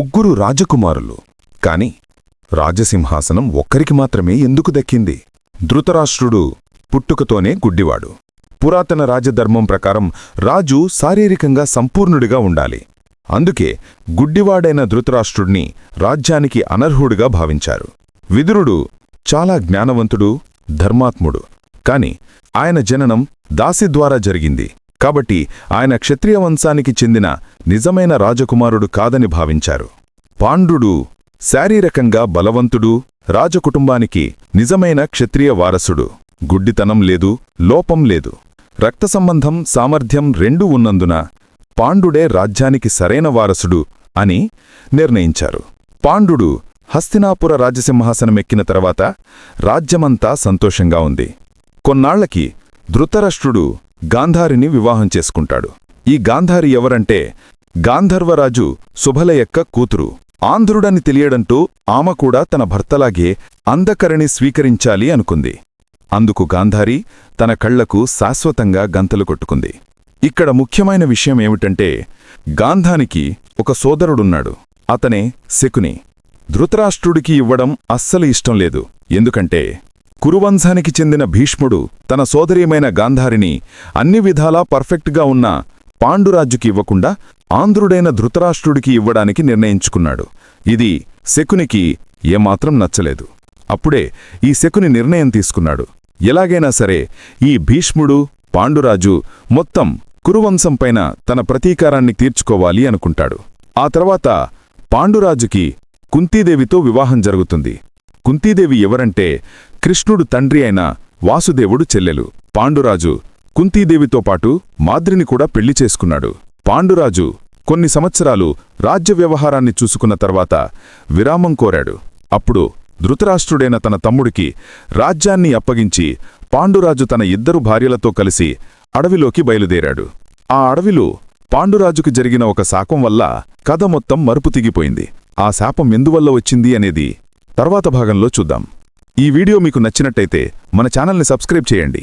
ముగ్గురు రాజకుమారులు. కాని రాజసింహాసనం ఒక్కరికి మాత్రమే ఎందుకు దక్కింది? ధృతరాష్ట్రుడు పుట్టుకతోనే గుడ్డివాడు. పురాతన రాజధర్మం ప్రకారం రాజు శారీరకంగా సంపూర్ణుడిగా ఉండాలి. అందుకే గుడ్డివాడైన ధృతరాష్ట్రుడిని రాజ్యానికి అనర్హుడుగా భావించారు. విదురుడు చాలా జ్ఞానవంతుడు ధర్మాత్ముడు. కాని ఆయన జననం దాసి ద్వారా జరిగింది. కాబట్టి ఆయన క్షత్రియ వంశానికి చెందిన నిజమైన రాజకుమారుడు కాదని భావించారు. పాండుడు శారీరకంగా బలవంతుడు రాజకుటుంబానికి నిజమైన క్షత్రియ వారసుడు. గుడ్డితనం లేదు లోపం లేదు. రక్త సంబంధం సామర్థ్యం రెండూ ఉన్నందున పాండుడే రాజ్యానికి సరైన వారసుడు అని నిర్ణయించారు. పాండుడు హస్తినాపుర రాజసింహాసనమెక్కిన తర్వాత రాజ్యమంతా సంతోషంగా ఉంది. కొన్నాళ్ళకి ధృతరాష్ట్రుడు గాంధారిని వివాహం చేసుకుంటాడు. ఈ గాంధారి ఎవరంటే గాంధర్వరాజు శుభల యొక్క కూతురు. ఆంధ్రుడని తెలియడంటూ ఆమె కూడా తన భర్తలాగే అంధకరణి స్వీకరించాలి అనుకుంది. అందుకు గాంధారి తన కళ్ళకు శాశ్వతంగా గంతలు కొట్టుకుంది. ఇక్కడ ముఖ్యమైన విషయం ఏమిటంటే గాంధానికి ఒక సోదరుడున్నాడు. అతనే శకుని. ధృతరాష్ట్రుడికి ఇవ్వడం అస్సలు ఇష్టం లేదు. ఎందుకంటే కురువంశానికి చెందిన భీష్ముడు తన సోదరీమైన గాంధారిని అన్ని విధాలా పర్ఫెక్ట్గా ఉన్న పాండురాజుకి ఇవ్వకుండా ఆంధ్రుడైన ధృతరాష్ట్రుడికి ఇవ్వడానికి నిర్ణయించుకున్నాడు. ఇది శకునికి ఏమాత్రం నచ్చలేదు. అప్పుడే ఈ శకుని నిర్ణయం తీసుకున్నాడు. ఎలాగైనా సరే ఈ భీష్ముడు పాండురాజు మొత్తం కురువంశంపైన తన ప్రతీకారాన్ని తీర్చుకోవాలి అనుకుంటాడు. ఆ తర్వాత పాండురాజుకి కుంతీదేవితో వివాహం జరుగుతుంది. కుంతీదేవి ఎవరంటే కృష్ణుడు తండ్రి అయిన వాసుదేవుడు చెల్లెలు. పాండురాజు కుంతీదేవితో పాటు మాద్రిని కూడా పెళ్ళి చేసుకున్నాడు. పాండురాజు కొన్ని సంవత్సరాలు రాజ్య వ్యవహారాన్ని చూసుకున్న తర్వాత విరామం కోరాడు. అప్పుడు ధృతరాష్ట్రుడైన తన తమ్ముడికి రాజ్యాన్ని అప్పగించి పాండురాజు తన ఇద్దరు భార్యలతో కలిసి అడవిలోకి బయలుదేరాడు. ఆ అడవిలో పాండురాజుకు జరిగిన ఒక శాపం వల్ల కథ మొత్తం మరుపు తిగిపోయింది. ఆ శాపం ఎందువల్ల వచ్చింది అనేది తర్వాత భాగంలో చూద్దాం. ఈ వీడియో మీకు నచ్చినట్టయితే మన ఛానల్ని సబ్స్క్రైబ్ చేయండి.